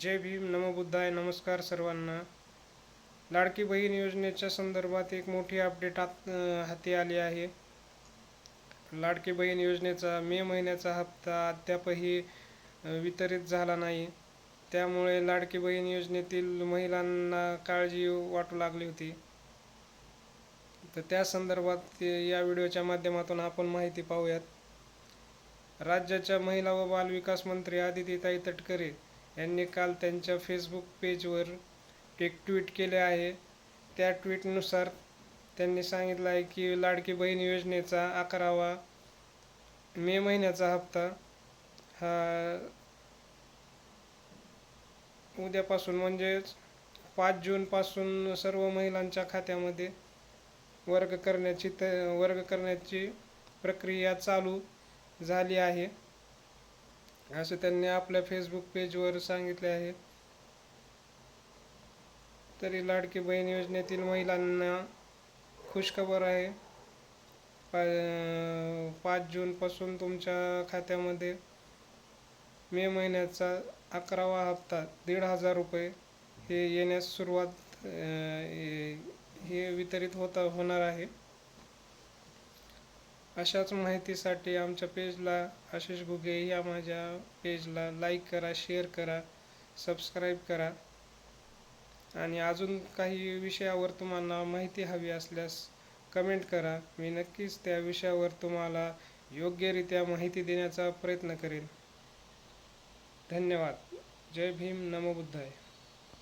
जय भीम नमो बुद्धाय नमस्कार सर्वांना. लाडकी बहीण योजनेच्या संदर्भात एक मोठी अपडेट आत हाती आली आहे. लाडकी बहीण योजनेचा मे महिन्याचा हप्ता अद्यापही वितरित झाला नाही. त्यामुळे लाडकी बहीण योजनेतील महिलांना काळजी वाटू लागली होती. तर त्या संदर्भात या व्हिडिओच्या माध्यमातून आपण माहिती पाहूयात. राज्याच्या महिला व बालविकास मंत्री आदितीताई तटकरे यांनी काल त्यांच्या फेसबुक पेजवर एक ट्विट केले आहे. त्या ट्विटनुसार त्यांनी सांगितलं आहे की लाडकी बहीण योजनेचा अकरावा मे महिन्याचा हप्ता हा उद्यापासून म्हणजेच पाच जूनपासून सर्व महिलांच्या खात्यामध्ये वर्ग करण्याची त वर्ग करण्याची प्रक्रिया चालू झाली आहे. असं त्यांनी आपल्या फेसबुक पेजवर सांगितले आहे. तरी लाडकी बहीण योजनेतील महिलांना खुशखबर आहे. पा पाच जूनपासून तुमच्या खात्यामध्ये मे महिन्याचा अकरावा हप्ता दीड हजार रुपये हे येण्यास सुरुवात हे वितरित होता होणार आहे. अशाच माहितीसाठी आमच्या पेजला आशिष घुगे या माझ्या पेजला लाईक करा शेअर करा सबस्क्राईब करा. आणि अजून काही विषयावर तुम्हाला माहिती हवी असल्यास कमेंट करा. मी नक्कीच त्या विषयावर तुम्हाला योग्यरित्या माहिती देण्याचा प्रयत्न करेन. धन्यवाद. जय भीम. नमो बुद्धाय.